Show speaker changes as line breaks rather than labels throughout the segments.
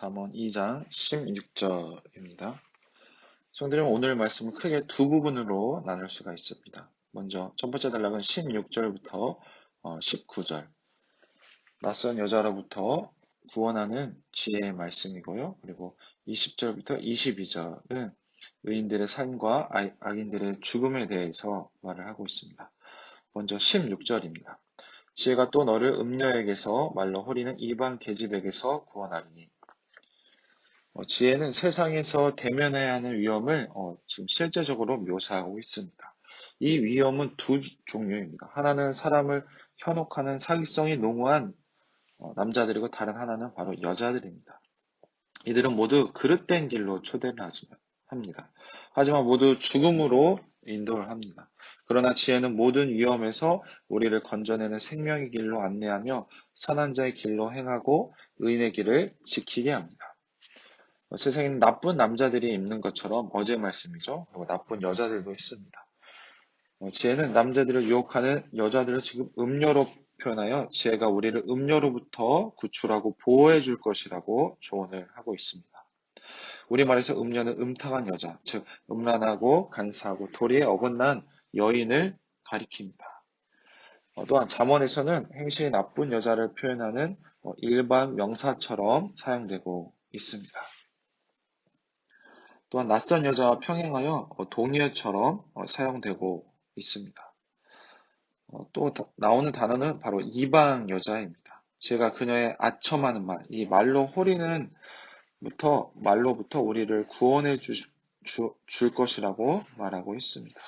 잠언 2장 16절입니다. 성들은 오늘 말씀을 크게 두 부분으로 나눌 수가 있습니다. 먼저 첫 번째 단락은 16절부터 19절 어, 낯선 여자로부터 구원하는 지혜의 말씀이고요. 그리고 20절부터 22절은 의인들의 삶과 악인들의 죽음에 대해서 말을 하고 있습니다. 먼저 16절입니다. 지혜가 또 너를 음녀에게서 말로 허리는 이방 계집에게서 구원하리니 어, 지혜는 세상에서 대면해야 하는 위험을 어, 지금 실제적으로 묘사하고 있습니다. 이 위험은 두 종류입니다. 하나는 사람을 현혹하는 사기성이 농후한 어, 남자들이고 다른 하나는 바로 여자들입니다. 이들은 모두 그릇된 길로 초대를 합니다. 하지만 모두 죽음으로 인도를 합니다. 그러나 지혜는 모든 위험에서 우리를 건져내는 생명의 길로 안내하며 선한 자의 길로 행하고 의인의 길을 지키게 합니다. 어, 세상에는 나쁜 남자들이 있는 것처럼 어제 말씀이죠. 그리고 나쁜 여자들도 있습니다. 어, 지혜는 남자들을 유혹하는 여자들을 지금 음료로 표현하여 지혜가 우리를 음료로부터 구출하고 보호해 줄 것이라고 조언을 하고 있습니다. 우리말에서 음녀는 음탕한 여자, 즉 음란하고 간사하고 도리에 어긋난 여인을 가리킵니다. 어, 또한 잠언에서는 행실이 나쁜 여자를 표현하는 일반 명사처럼 사용되고 있습니다. 또한 낯선 여자와 평행하여 어, 동의어처럼 어, 사용되고 있습니다. 어, 또 나오는 단어는 바로 이방 여자입니다. 제가 그녀의 아첨하는 말, 이 말로 호리는 부터 말로부터 우리를 구원해 주, 주, 줄 것이라고 말하고 있습니다.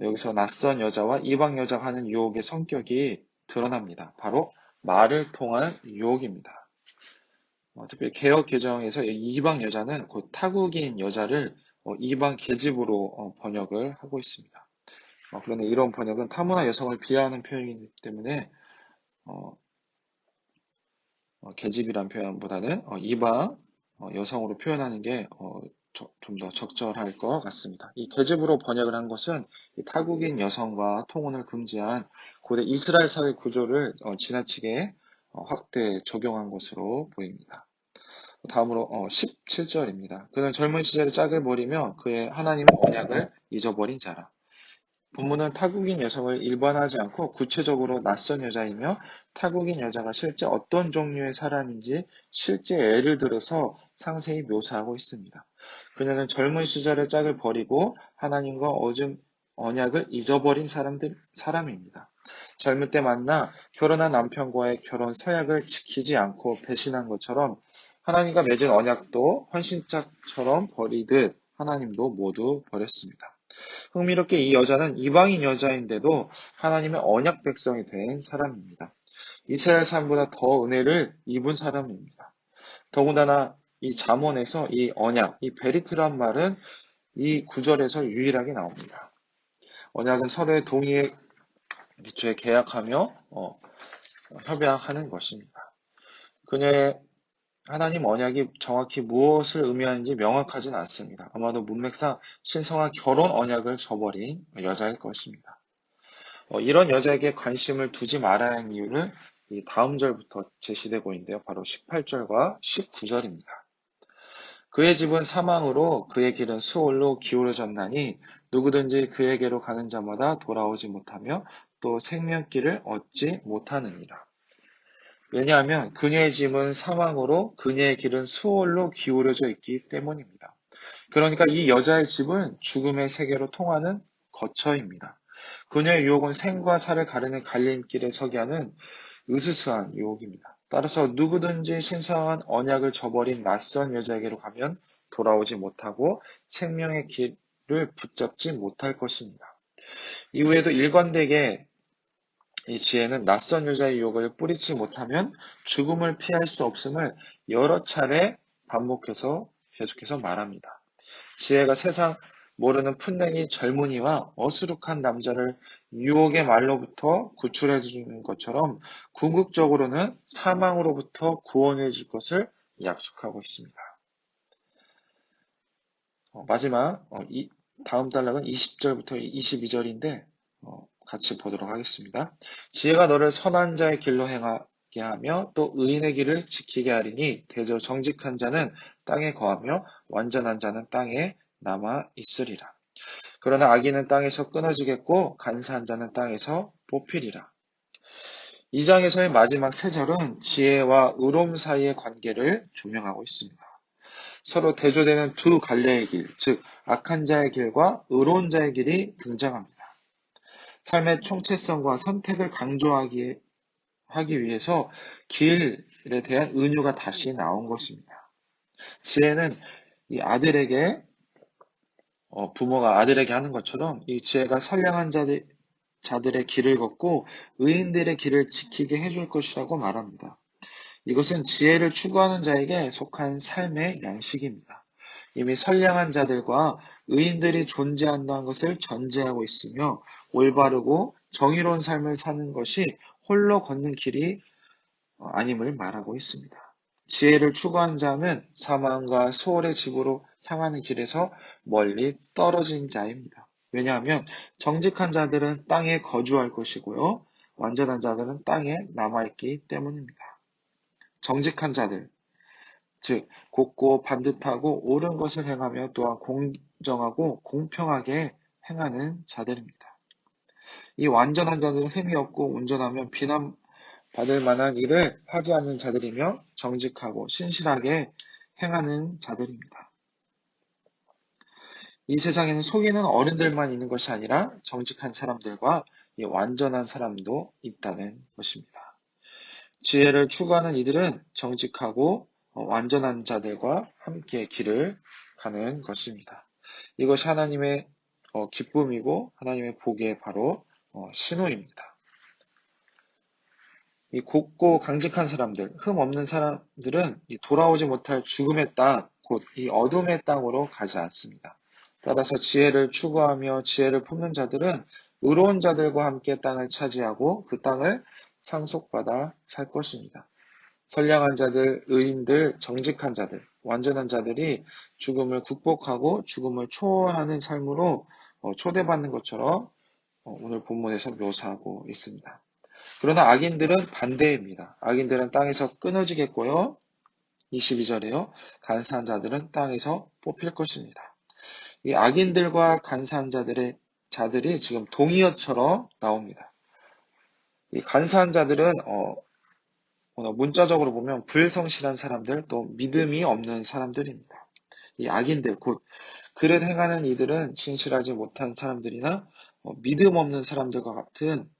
여기서 낯선 여자와 이방 여자가 하는 유혹의 성격이 드러납니다. 바로 말을 통한 유혹입니다. 어, 특별히 개혁 개정에서 이방 여자는 곧 타국인 여자를 어, 이방 계집으로 어, 번역을 하고 있습니다. 어, 그런데 이런 번역은 타문화 여성을 비하하는 표현이기 때문에 어, 어, 계집이란 표현보다는 이방 여성으로 표현하는 게좀더 적절할 것 같습니다. 이 계집으로 번역을 한 것은 타국인 여성과 통혼을 금지한 고대 이스라엘 사회 구조를 지나치게 확대 적용한 것으로 보입니다. 다음으로 어, 17절입니다. 그는 젊은 시절에 짝을 버리며 그의 하나님의 언약을 잊어버린 자라. 본문은 타국인 여성을 일반하지 않고 구체적으로 낯선 여자이며 타국인 여자가 실제 어떤 종류의 사람인지 실제 예를 들어서 상세히 묘사하고 있습니다. 그녀는 젊은 시절에 짝을 버리고 하나님과 어즘 언약을 잊어버린 사람들, 사람입니다. 젊을 때 만나 결혼한 남편과의 결혼 서약을 지키지 않고 배신한 것처럼 하나님과 맺은 언약도 헌신짝처럼 버리듯 하나님도 모두 버렸습니다. 흥미롭게 이 여자는 이방인 여자인데도 하나님의 언약 백성이 된 사람입니다. 이스라엘 사람보다 더 은혜를 입은 사람입니다. 더군다나 이 잠언에서 이 언약, 이 베리트란 말은 이 구절에서 유일하게 나옵니다. 언약은 서로의 동의에 기초에 계약하며 어, 협약하는 것입니다. 그녀의 하나님 언약이 정확히 무엇을 의미하는지 명확하진 않습니다. 아마도 문맥상 신성한 결혼 언약을 저버린 여자일 것입니다. 어, 이런 여자에게 관심을 두지 말아야 하는 이유는 이 다음 절부터 제시되고 있는데요. 바로 18절과 19절입니다. 그의 집은 사망으로 그의 길은 수월로 기울어졌나니 누구든지 그에게로 가는 자마다 돌아오지 못하며 또 생명길을 얻지 못하느니라. 왜냐하면 그녀의 짐은 사망으로 그녀의 길은 수월로 기울어져 있기 때문입니다. 그러니까 이 여자의 집은 죽음의 세계로 통하는 거처입니다. 그녀의 유혹은 생과 사를 가르는 갈림길에 서게 하는 으스스한 유혹입니다. 따라서 누구든지 신성한 언약을 저버린 낯선 여자에게로 가면 돌아오지 못하고 생명의 길을 붙잡지 못할 것입니다. 이후에도 일관되게 이 지혜는 낯선 여자의 유혹을 뿌리지 못하면 죽음을 피할 수 없음을 여러 차례 반복해서 계속해서 말합니다. 지혜가 세상 모르는 풋냉이 젊은이와 어수룩한 남자를 유혹의 말로부터 구출해 주는 것처럼 궁극적으로는 사망으로부터 구원해 줄 것을 약속하고 있습니다. 어, 마지막 어, 이, 다음 단락은 20절부터 22절인데 어, 같이 보도록 하겠습니다. 지혜가 너를 선한 자의 길로 행하게 하며 또 의인의 길을 지키게 하리니 대저 정직한 자는 땅에 거하며 완전한 자는 땅에 남아 있으리라. 그러나 악인은 땅에서 끊어지겠고 간사한 자는 땅에서 뽑히리라. 이 장에서의 마지막 세 절은 지혜와 의로움 사이의 관계를 조명하고 있습니다. 서로 대조되는 두 갈래의 길, 즉 악한 자의 길과 의로운 자의 길이 등장합니다. 삶의 총체성과 선택을 강조하기 하기 위해서 길에 대한 은유가 다시 나온 것입니다. 지혜는 이 아들에게 어, 부모가 아들에게 하는 것처럼 이 지혜가 선량한 자들, 자들의 길을 걷고 의인들의 길을 지키게 해줄 것이라고 말합니다. 이것은 지혜를 추구하는 자에게 속한 삶의 양식입니다. 이미 선량한 자들과 의인들이 존재한다는 것을 전제하고 있으며 올바르고 정의로운 삶을 사는 것이 홀로 걷는 길이 아님을 말하고 있습니다. 지혜를 추구한 자는 사망과 소홀의 집으로 향하는 길에서 멀리 떨어진 자입니다. 왜냐하면 정직한 자들은 땅에 거주할 것이고요. 완전한 자들은 땅에 남아있기 때문입니다. 정직한 자들, 즉 곱고 반듯하고 옳은 것을 행하며 또한 공정하고 공평하게 행하는 자들입니다. 이 완전한 자들은 흠이 없고 온전하면 비난받을 만한 일을 하지 않는 자들이며 정직하고 신실하게 행하는 자들입니다. 이 세상에는 속이는 어른들만 있는 것이 아니라 정직한 사람들과 완전한 사람도 있다는 것입니다. 지혜를 추구하는 이들은 정직하고 완전한 자들과 함께 길을 가는 것입니다. 이것이 하나님의 어, 기쁨이고 하나님의 복의 바로 어, 신호입니다. 이 곱고 강직한 사람들, 흠 없는 사람들은 돌아오지 못할 죽음의 땅, 곧 이 어둠의 땅으로 가지 않습니다. 따라서 지혜를 추구하며 지혜를 품는 자들은 의로운 자들과 함께 땅을 차지하고 그 땅을 상속받아 살 것입니다. 선량한 자들, 의인들, 정직한 자들, 완전한 자들이 죽음을 극복하고 죽음을 초월하는 삶으로 어, 초대받는 것처럼 어, 오늘 본문에서 묘사하고 있습니다. 그러나 악인들은 반대입니다. 악인들은 땅에서 끊어지겠고요. 22절에요. 간사한 자들은 땅에서 뽑힐 것입니다. 이 악인들과 간사한 자들의 자들이 지금 동의어처럼 나옵니다. 이 간사한 자들은 어, 문자적으로 보면 불성실한 사람들 또 믿음이 없는 사람들입니다. 이 악인들 곧 그릇 행하는 이들은 진실하지 못한 사람들이나 어, 믿음 없는 사람들과 같은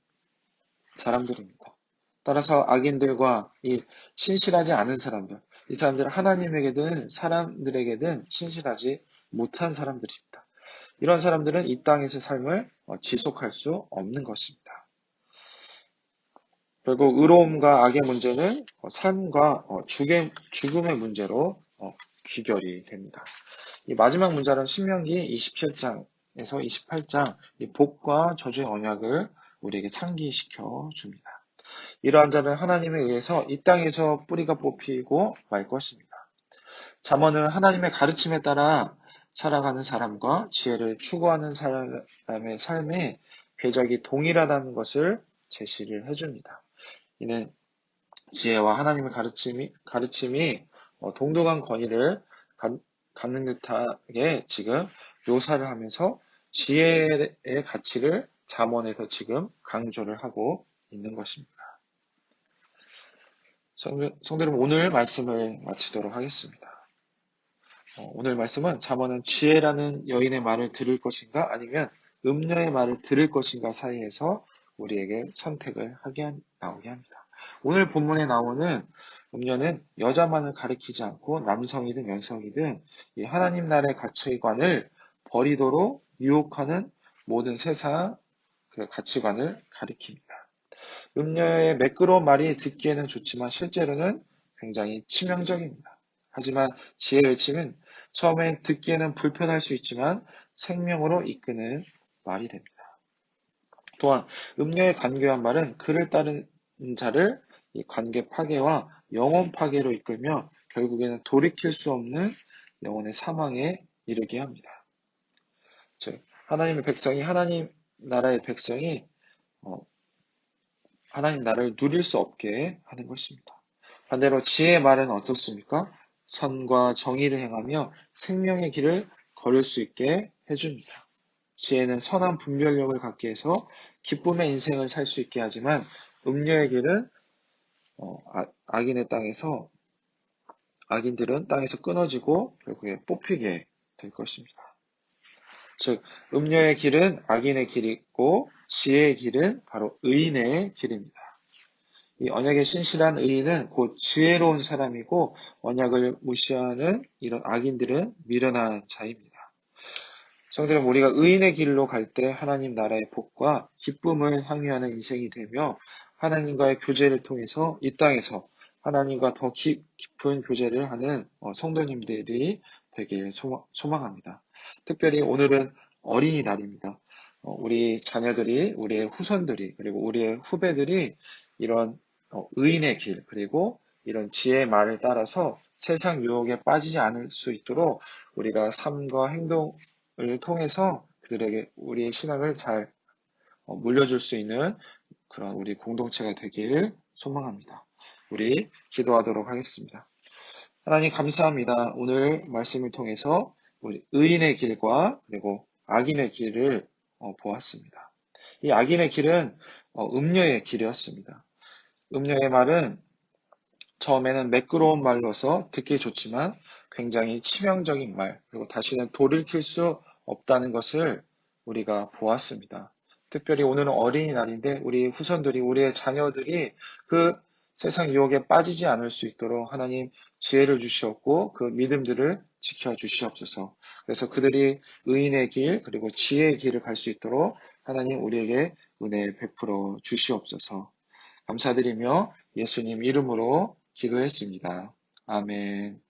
사람들입니다. 따라서 악인들과 이 신실하지 않은 사람들, 이 사람들은 하나님에게든 사람들에게든 신실하지 못한 사람들입니다. 이런 사람들은 이 땅에서 삶을 어, 지속할 수 없는 것입니다. 결국 의로움과 악의 문제는 어, 삶과 어, 죽음의 문제로 귀결이 됩니다. 이 마지막 문자는 신명기 27장에서 28장 복과 저주의 언약을 우리에게 상기시켜 줍니다. 이러한 자는 하나님에 의해서 이 땅에서 뿌리가 뽑히고 말 것입니다. 잠언은 하나님의 가르침에 따라 살아가는 사람과 지혜를 추구하는 사람의 삶의 궤적이 동일하다는 것을 제시를 해줍니다. 이는 지혜와 하나님의 가르침이, 가르침이 어, 동등한 권위를 갖는 듯하게 지금 묘사를 하면서 지혜의 가치를 잠원에서 지금 강조를 하고 있는 것입니다. 성도 여러분 오늘 말씀을 마치도록 하겠습니다. 어, 오늘 말씀은 잠언은 지혜라는 여인의 말을 들을 것인가 아니면 음녀의 말을 들을 것인가 사이에서 우리에게 선택을 하게 나오게 합니다. 오늘 본문에 나오는 음녀는 여자만을 가리키지 않고 남성이든 여성이든 하나님 나라의 가치관을 버리도록 유혹하는 모든 세상 그 가치관을 가리킵니다. 음녀의 매끄러운 말이 듣기에는 좋지만 실제로는 굉장히 치명적입니다. 하지만 지혜의 외침은 처음엔 듣기에는 불편할 수 있지만 생명으로 이끄는 말이 됩니다. 또한 음녀의 간교한 말은 그를 따른 자를 관계 파괴와 영혼 파괴로 이끌며 결국에는 돌이킬 수 없는 영혼의 사망에 이르게 합니다. 즉 하나님의 백성이 하나님 나라의 백성이 어, 하나님 나라를 누릴 수 없게 하는 것입니다. 반대로 지혜의 말은 어떻습니까? 선과 정의를 행하며 생명의 길을 걸을 수 있게 해줍니다. 지혜는 선한 분별력을 갖게 해서 기쁨의 인생을 살 수 있게 하지만 음료의 길은 어, 아, 악인의 땅에서 악인들은 땅에서 끊어지고 결국에 뽑히게 될 것입니다. 즉 음료의 길은 악인의 길이고 지혜의 길은 바로 의인의 길입니다. 이 언약의 신실한 의인은 곧 지혜로운 사람이고 언약을 무시하는 이런 악인들은 미련한 자입니다. 성들은 우리가 의인의 길로 갈 때 하나님 나라의 복과 기쁨을 향유하는 인생이 되며 하나님과의 교제를 통해서 이 땅에서 하나님과 더 깊, 은 교제를 하는 어, 성도님들이 되길 소망 합니다. 특별히 오늘은 어린이날입니다. 어, 우리 자녀들이, 우리의 후손들이, 그리고 우리의 후배들이 이런 어, 의인의 길, 그리고 이런 지혜의 말을 따라서 세상 유혹에 빠지지 않을 수 있도록 우리가 삶과 행동을 통해서 그들에게 우리의 신앙을 잘 어, 물려줄 수 있는 그런 우리 공동체가 되길 소망합니다. 우리 기도하도록 하겠습니다. 하나님 감사합니다. 오늘 말씀을 통해서 우리 의인의 길과 그리고 악인의 길을 어, 보았습니다. 이 악인의 길은 음녀의 길이었습니다. 음녀의 말은 처음에는 매끄러운 말로서 듣기 좋지만 굉장히 치명적인 말, 그리고 다시는 돌이킬 수 없다는 것을 우리가 보았습니다. 특별히 오늘은 어린이날인데 우리 후손들이, 우리의 자녀들이 그 세상 유혹에 빠지지 않을 수 있도록 하나님 지혜를 주시었고 그 믿음들을 지켜 주시옵소서. 그래서 그들이 의인의 길 그리고 지혜의 길을 갈 수 있도록 하나님 우리에게 은혜 베풀어 주시옵소서. 감사드리며 예수님 이름으로 기도했습니다. 아멘.